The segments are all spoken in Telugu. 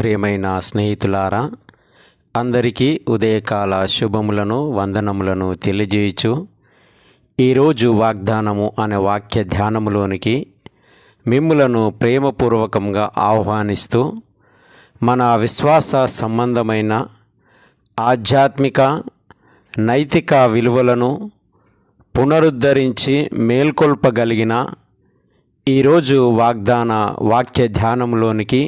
ప్రియమైన స్నేహితులారా అందరికీ ఉదయకాల శుభములను వందనములను తెలియజేయచ్చు ఈరోజు వాగ్దానము అనే వాక్య ధ్యానములోనికి మిమ్ములను ప్రేమపూర్వకంగా ఆహ్వానిస్తూ మన విశ్వాస సంబంధమైన ఆధ్యాత్మిక నైతిక విలువలను పునరుద్ధరించి మేల్కొల్పగలిగిన ఈరోజు వాగ్దాన వాక్య ధ్యానంలోనికి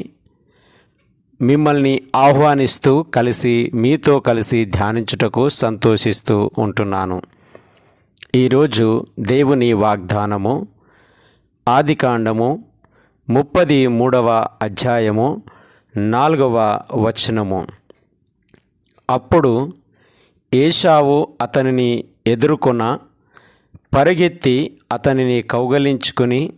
మిమ్మల్ని ఆహ్వానిస్తూ కలిసి మీతో కలిసి ధ్యానించుటకు సంతోషిస్తూ ఉంటున్నాను. ఈరోజు దేవుని వాగ్దానము ఆదికాండము ముప్పది మూడవ అధ్యాయము నాలుగవ వచనము. అప్పుడు ఏషావు అతనిని ఎదుర్కొన్న పరిగెత్తి అతనిని కౌగలించుకుని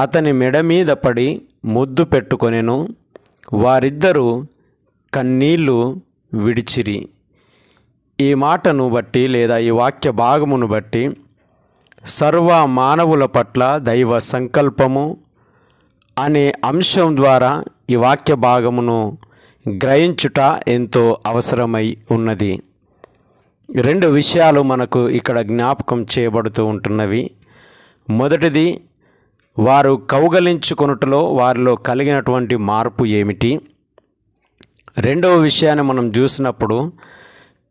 అతని మెడ మీద పడి ముద్దు పెట్టుకొనెను. వారిద్దరూ కన్నీళ్ళు విడిచిరి. ఈ మాటను బట్టి లేదా ఈ వాక్య భాగమును బట్టి సర్వ మానవుల పట్ల దైవ సంకల్పము అనే అంశం ద్వారా ఈ వాక్య భాగమును గ్రహించుట ఎంతో అవసరమై ఉన్నది. రెండు విషయాలు మనకు ఇక్కడ జ్ఞాపకం చేయబడుతూ ఉంటున్నవి. మొదటిది వారు కౌగలించుకొనుటలో వారిలో కలిగినటువంటి మార్పు ఏమిటి? రెండవ విషయాన్ని మనం చూసినప్పుడు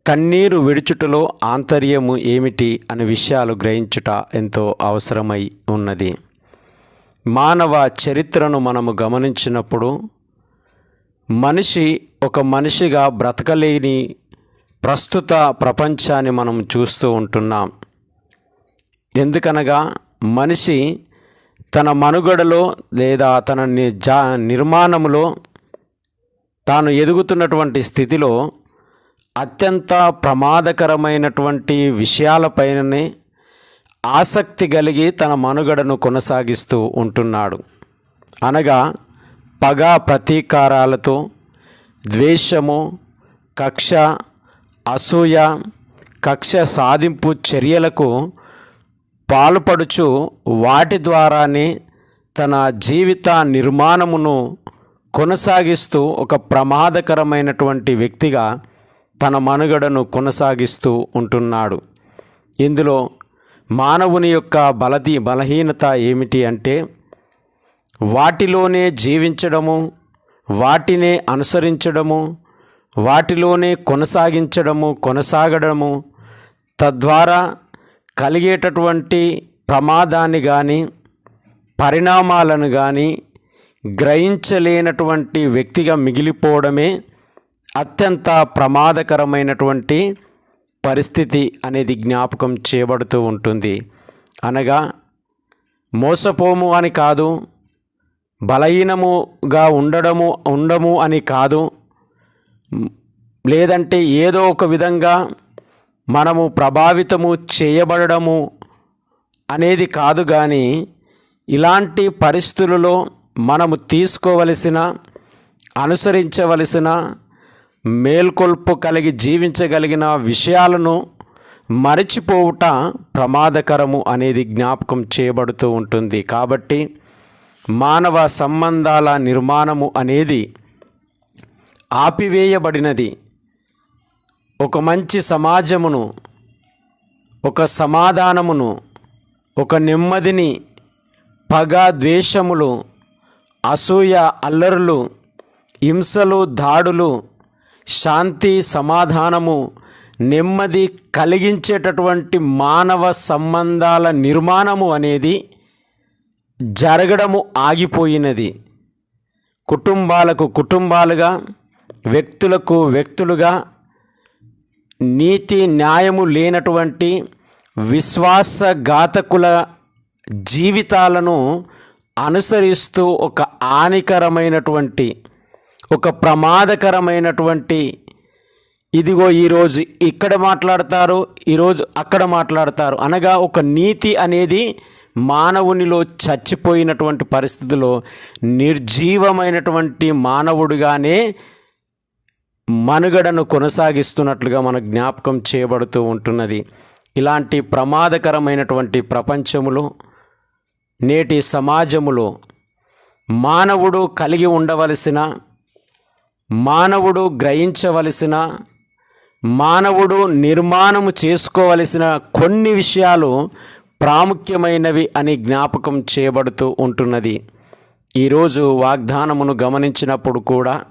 కన్నీరు విడుచుటలో ఆంతర్యము ఏమిటి అనే విషయాలు గ్రహించుట ఎంతో అవసరమై ఉన్నది. మానవ చరిత్రను మనము గమనించినప్పుడు మనిషి ఒక మనిషిగా బ్రతకలేని ప్రస్తుత ప్రపంచాన్ని మనం చూస్తూ ఉంటున్నాం. ఎందుకనగా మనిషి తన మనుగడలో లేదా తన ని- జా నిర్మాణములో తాను ఎదుగుతున్నటువంటి స్థితిలో అత్యంత ప్రమాదకరమైనటువంటి విషయాలపైననే ఆసక్తి కలిగి తన మనుగడను కొనసాగిస్తూ ఉంటున్నాడు. అనగా పగ ప్రతీకారాలతో ద్వేషము కక్ష అసూయ కక్ష సాధింపు చర్యలకు పాల్పడుచు వాటి ద్వారానే తన జీవిత నిర్మాణమును కొనసాగిస్తూ ఒక ప్రమాదకరమైనటువంటి వ్యక్తిగా తన మనుగడను కొనసాగిస్తూ ఉంటున్నాడు. ఇందులో మానవుని యొక్క బలది బలహీనత ఏమిటి అంటే వాటిలోనే జీవించడము వాటినే అనుసరించడము వాటిలోనే కొనసాగించడము కొనసాగడము తద్వారా కలిగేటటువంటి ప్రమాదాన్ని కానీ పరిణామాలను కానీ గ్రహించలేనటువంటి వ్యక్తిగా మిగిలిపోవడమే అత్యంత ప్రమాదకరమైనటువంటి పరిస్థితి అనేది జ్ఞాపకం చేయబడుతూ ఉంటుంది. అనగా మోసపోము అని కాదు బలహీనముగా ఉండడము ఉండము అని కాదు లేదంటే ఏదో ఒక విధంగా మనము ప్రభావితము చేయబడము అనేది కాదు కానీ ఇలాంటి పరిస్థితులలో మనము తీసుకోవలసిన అనుసరించవలసిన మేల్కొల్పు కలిగి జీవించగలిగిన విషయాలను మరచిపోవుట ప్రమాదకరము అనేది జ్ఞాపకం చేయబడుతూ ఉంటుంది. కాబట్టి మానవ సంబంధాల నిర్మాణము అనేది ఆపివేయబడినది. ఒక మంచి సమాజమును ఒక సమాధానమును ఒక నెమ్మదిని పగ ద్వేషములు అసూయ అల్లరులు హింసలు దాడులు శాంతి సమాధానము నెమ్మది కలిగించేటటువంటి మానవ సంబంధాల నిర్మాణము అనేది జరగడము ఆగిపోయినది. కుటుంబాలకు కుటుంబాలుగా వ్యక్తులకు వ్యక్తులుగా నీతి న్యాయము లేనటువంటి విశ్వాసఘాతకుల జీవితాలను అనుసరిస్తూ ఒక హానికరమైనటువంటి ఒక ప్రమాదకరమైనటువంటి ఇదిగో ఈరోజు ఇక్కడ మాట్లాడతారు ఈరోజు అక్కడ మాట్లాడతారు అనగా ఒక నీతి అనేది మానవునిలో చచ్చిపోయినటువంటి పరిస్థితిలో నిర్జీవమైనటువంటి మానవుడిగానే మనుగడను కొనసాగిస్తున్నట్లుగా మన జ్ఞాపకం చేయబడుతూ ఉంటున్నది. ఇలాంటి ప్రమాదకరమైనటువంటి ప్రపంచములో నేటి సమాజములో మానవుడు కలిగి ఉండవలసిన మానవుడు గ్రహించవలసిన మానవుడు నిర్మాణము చేసుకోవలసిన కొన్ని విషయాలు ప్రాముఖ్యమైనవి అని జ్ఞాపకం చేయబడుతూ ఉంటున్నది. ఈరోజు వాగ్దానమును గమనించినప్పుడు కూడా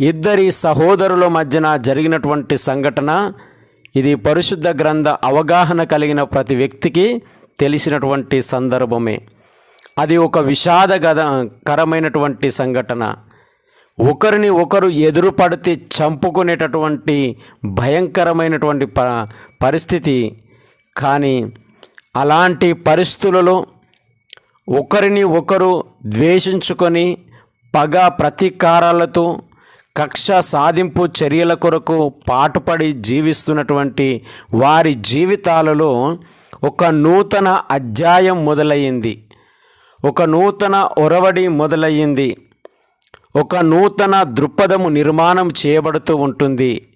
ఇద్దరి సహోదరుల మధ్యన జరిగినటువంటి సంఘటన ఇది పరిశుద్ధ గ్రంథ అవగాహన కలిగిన ప్రతి వ్యక్తికి తెలిసినటువంటి సందర్భమే. అది ఒక విషాద కరమైనటువంటి సంఘటన. ఒకరిని ఒకరు ఎదురుపడితే చంపుకునేటటువంటి భయంకరమైనటువంటి ప పరిస్థితి. కానీ అలాంటి పరిస్థితులలో ఒకరిని ఒకరు ద్వేషించుకొని పగ ప్రతీకారాలతో కక్ష సాధింపు చర్యల కొరకు పాటుపడి జీవిస్తున్నటువంటి వారి జీవితాలలో ఒక నూతన అధ్యాయం మొదలయ్యింది. ఒక నూతన ఒరవడి మొదలయ్యింది. ఒక నూతన దృక్పథము నిర్మాణం చేయబడుతూ ఉంటుంది.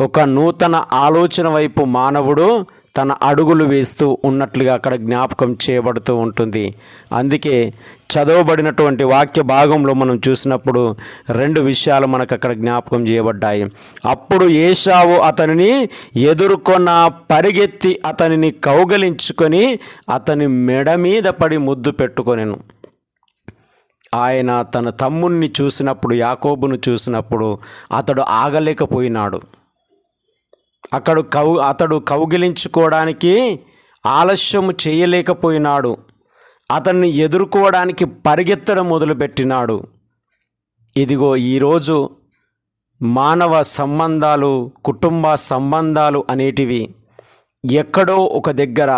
ఒక నూతన ఆలోచన వైపు మానవుడు తన అడుగులు వేస్తూ ఉన్నట్లుగా అక్కడ జ్ఞాపకం చేయబడుతూ ఉంటుంది. అందుకే చదవబడినటువంటి వాక్య భాగంలో మనం చూసినప్పుడు రెండు విషయాలు మనకు అక్కడ జ్ఞాపకం చేయబడ్డాయి. అప్పుడు ఏషావు అతనిని ఎదుర్కొన్న పరిగెత్తి అతనిని కౌగలించుకొని అతని మెడ మీద పడి ముద్దు పెట్టుకొనెను. ఆయన తన తమ్ముణ్ణి చూసినప్పుడు యాకోబును చూసినప్పుడు అతడు ఆగలేకపోయినాడు. అక్కడు కౌ అతడు కౌగిలించుకోవడానికి ఆలస్యము చేయలేకపోయినాడు. అతన్ని ఎదుర్కోవడానికి పరిగెత్తడం మొదలుపెట్టినాడు. ఇదిగో ఈరోజు మానవ సంబంధాలు కుటుంబ సంబంధాలు అనేటివి ఎక్కడో ఒక దగ్గర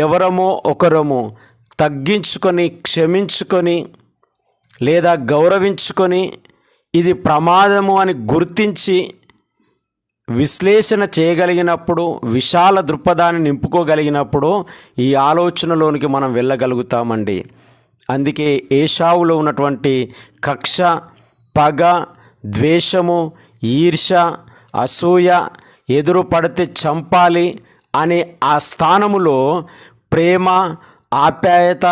ఎవరమో ఒకరము తగ్గించుకొని క్షమించుకొని లేదా గౌరవించుకొని ఇది ప్రమాదము అని గుర్తించి విశ్లేషణ చేయగలిగినప్పుడు విశాల దృక్పథాన్ని నింపుకోగలిగినప్పుడు ఈ ఆలోచనలోనికి మనం వెళ్ళగలుగుతామండి. అందుకే ఏషావులో ఉన్నటువంటి కక్ష పగ ద్వేషము ఈర్ష అసూయ ఎదురు పడితే చంపాలి అనే ఆ స్థానములో ప్రేమ ఆప్యాయత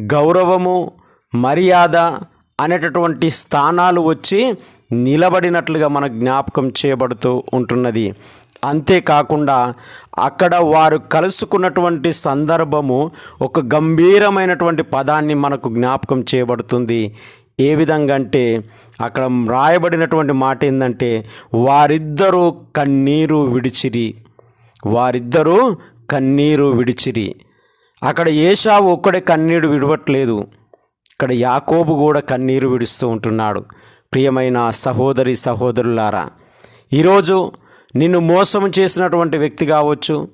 గౌరవము మర్యాద అనేటటువంటి స్థానాలు వచ్చి నిలబడినట్లుగా మన జ్ఞాపకం చేయబడుతూ ఉంటున్నది. అంతేకాకుండా అక్కడ వారు కలుసుకున్నటువంటి సందర్భము ఒక గంభీరమైనటువంటి పదాన్ని మనకు జ్ఞాపకం చేయబడుతుంది. ఏ విధంగా అంటే అక్కడ రాయబడినటువంటి మాట ఏంటంటే వారిద్దరూ కన్నీరు విడిచిరి. వారిద్దరూ కన్నీరు విడిచిరి. అక్కడ ఏషావు ఒక్కడే కన్నీరు విడవట్లేదు. ఇక్కడ యాకోబు కూడా కన్నీరు విడుస్తూ ఉంటున్నాడు. ప్రియమైన సహోదరి సహోదరులారా ఈరోజు నిన్ను మోసం చేసినటువంటి వ్యక్తి కావచ్చు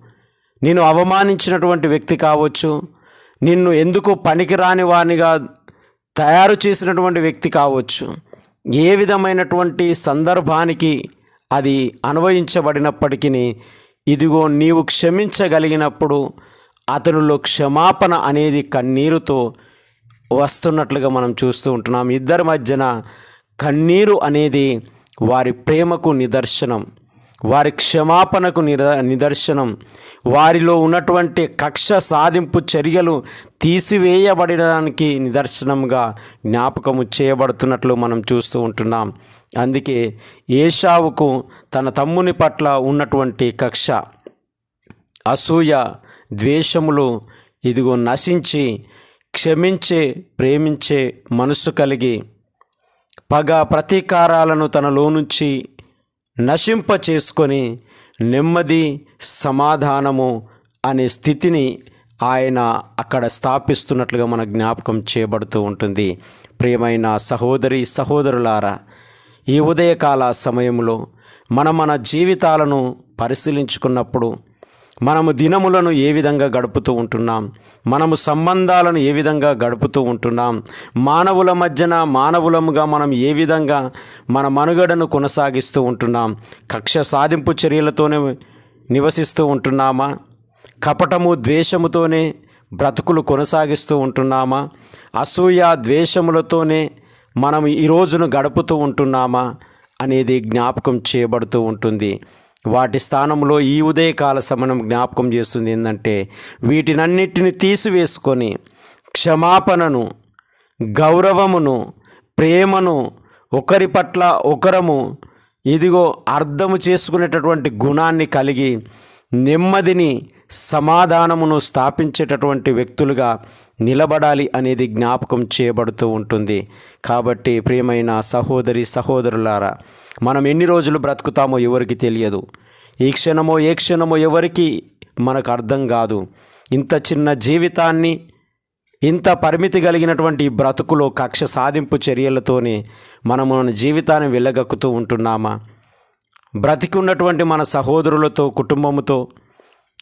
నిన్ను అవమానించినటువంటి వ్యక్తి కావచ్చు నిన్ను ఎందుకు పనికిరాని వానిగా తయారు చేసినటువంటి వ్యక్తి కావచ్చు ఏ విధమైనటువంటి సందర్భానికి అది అన్వయించబడినప్పటికీ ఇదిగో నీవు క్షమించగలిగినప్పుడు అతనిలో క్షమాపణ అనేది కన్నీరుతో వస్తున్నట్లుగా మనం చూస్తూ ఉంటున్నాం. ఇద్దరి మధ్యన కన్నీరు అనేది వారి ప్రేమకు నిదర్శనం వారి క్షమాపణకు నిద నిదర్శనం. వారిలో ఉన్నటువంటి కక్ష సాధింపు చర్యలు తీసివేయబడడానికి నిదర్శనంగా జ్ఞాపకము చేయబడుతున్నట్లు మనం చూస్తూ ఉంటున్నాం. అందుకే ఏషావుకు తన తమ్ముని పట్ల ఉన్నటువంటి కక్ష అసూయ ద్వేషములు ఇదిగో నశించి క్షమించే ప్రేమించే మనసు కలిగి పగ ప్రతీకారాలను తనలో నుంచి నశింప చేసుకొని నెమ్మది సమాధానము అనే స్థితిని ఆయన అక్కడ స్థాపిస్తున్నట్లుగా మన జ్ఞాపకం చేయబడుతూ ఉంటుంది. ప్రియమైన సహోదరి సహోదరులారా ఈ ఉదయకాల సమయంలో మన మన జీవితాలను పరిశీలించుకున్నప్పుడు మనము దినములను ఏ విధంగా గడుపుతూ ఉంటున్నాం? మనము సంబంధాలను ఏ విధంగా గడుపుతూ ఉంటున్నాం? మానవుల మధ్యన మానవులముగా మనం ఏ విధంగా మన మనుగడను కొనసాగిస్తూ ఉంటున్నాం? కక్ష సాధింపు చర్యలతోనే నివసిస్తూ ఉంటున్నామా? కపటము ద్వేషముతోనే బ్రతుకులు కొనసాగిస్తూ ఉంటున్నామా? అసూయ ద్వేషములతోనే మనం ఈ రోజును గడుపుతూ ఉంటున్నామా? అనేది జ్ఞాపకం చేయబడుతూ ఉంటుంది. వాటి స్థానంలో ఈ ఉదయకాల సమనం జ్ఞాపకం చేస్తుంది ఏంటంటే వీటినన్నిటిని తీసివేసుకొని క్షమాపణను గౌరవమును ప్రేమను ఒకరి పట్ల ఒకరము ఇదిగో అర్థము చేసుకునేటటువంటి గుణాన్ని కలిగి నెమ్మదిని సమాధానమును స్థాపించేటటువంటి వ్యక్తులుగా నిలబడాలి అనేది జ్ఞాపకం చేయబడుతూ ఉంటుంది. కాబట్టి ప్రియమైన సహోదరి సహోదరులారా మనం ఎన్ని రోజులు బ్రతుకుతామో ఎవరికి తెలియదు. ఈ క్షణమో ఏ క్షణమో ఎవరికి మనకు అర్థం కాదు. ఇంత చిన్న జీవితాన్ని ఇంత పరిమితి కలిగినటువంటి ఈ బ్రతుకులో కక్ష సాధింపు చర్యలతోనే మనము మన జీవితాన్ని వెళ్ళగక్కుతూ ఉంటున్నామా? బ్రతికి ఉన్నటువంటి మన సహోదరులతో కుటుంబముతో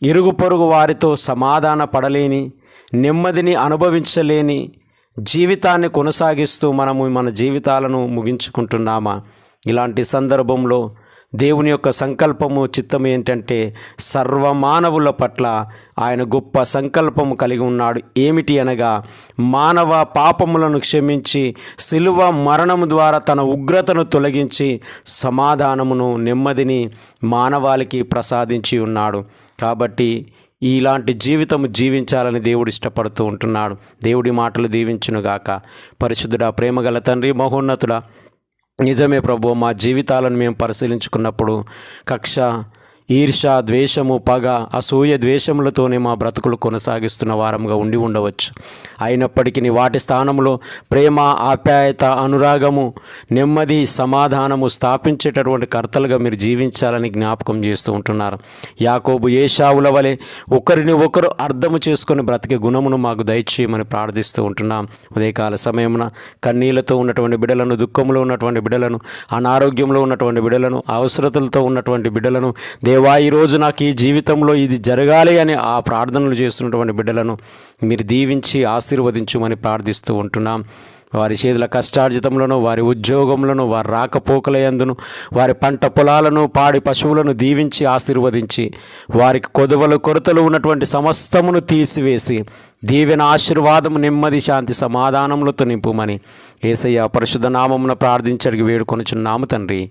ఇరుగు పొరుగు వారితో సమాధాన పడలేని నెమ్మదిని అనుభవించలేని జీవితాన్ని కొనసాగిస్తూ మనము మన జీవితాలను ముగించుకుంటున్నామా? ఇలాంటి సందర్భంలో దేవుని యొక్క సంకల్పము చిత్తం ఏంటంటే సర్వమానవుల పట్ల ఆయన గొప్ప సంకల్పము కలిగి ఉన్నాడు. ఏమిటి అనగా మానవ పాపములను క్షమించి శిలువ మరణము ద్వారా తన ఉగ్రతను తొలగించి సమాధానమును నెమ్మదిని మానవాళికి ప్రసాదించి ఉన్నాడు. కాబట్టి ఇలాంటి జీవితం జీవించాలని దేవుడు ఇష్టపడుతూ ఉంటున్నాడు. దేవుడి మాటలు దీవించునుగాక. పరిశుద్ధుడా ప్రేమగల తండ్రి మహోన్నతుడా నిజమే ప్రభు మా జీవితాలను మేము పరిశీలించుకున్నప్పుడు కక్ష ఈర్ష ద్వేషము పగ అసూయ ద్వేషములతోనే మా బ్రతుకులు కొనసాగిస్తున్న వారంగా ఉండి ఉండవచ్చు. అయినప్పటికీ వాటి స్థానంలో ప్రేమ ఆప్యాయత అనురాగము నెమ్మది సమాధానము స్థాపించేటటువంటి కర్తలుగా మీరు జీవించాలని జ్ఞాపకం చేస్తూ ఉంటున్నారు. యాకోబు ఏషావుల వలె ఒకరిని ఒకరు అర్థము చేసుకొని బ్రతికే గుణమును మాకు దయచేయమని ప్రార్థిస్తూ ఉంటున్నాం. ఉదయకాల సమయమున కన్నీళ్ళతో ఉన్నటువంటి బిడలను దుఃఖంలో ఉన్నటువంటి బిడలను అనారోగ్యంలో ఉన్నటువంటి బిడలను అవసరతలతో ఉన్నటువంటి బిడ్డలను దేవ ఈరోజు నాకు ఈ జీవితంలో ఇది జరగాలి అని ఆ ప్రార్థనలు చేస్తున్నటువంటి బిడ్డలను మీరు దీవించి ఆశీర్వదించుమని ప్రార్థిస్తూ ఉంటున్నాం. వారి చేతుల కష్టార్జితంలోను వారి ఉద్యోగంలోను వారి రాకపోకలయందును వారి పంట పొలాలను పాడి పశువులను దీవించి ఆశీర్వదించి వారికి కొదువలు కొరతలు ఉన్నటువంటి సమస్తమును తీసివేసి దీవెన ఆశీర్వాదం నెమ్మది శాంతి సమాధానములతో నింపుమని ఏసయ్య పరిశుద్ధ నామమున ప్రార్థించడికి వేడుకొనుచున్నాము తండ్రి.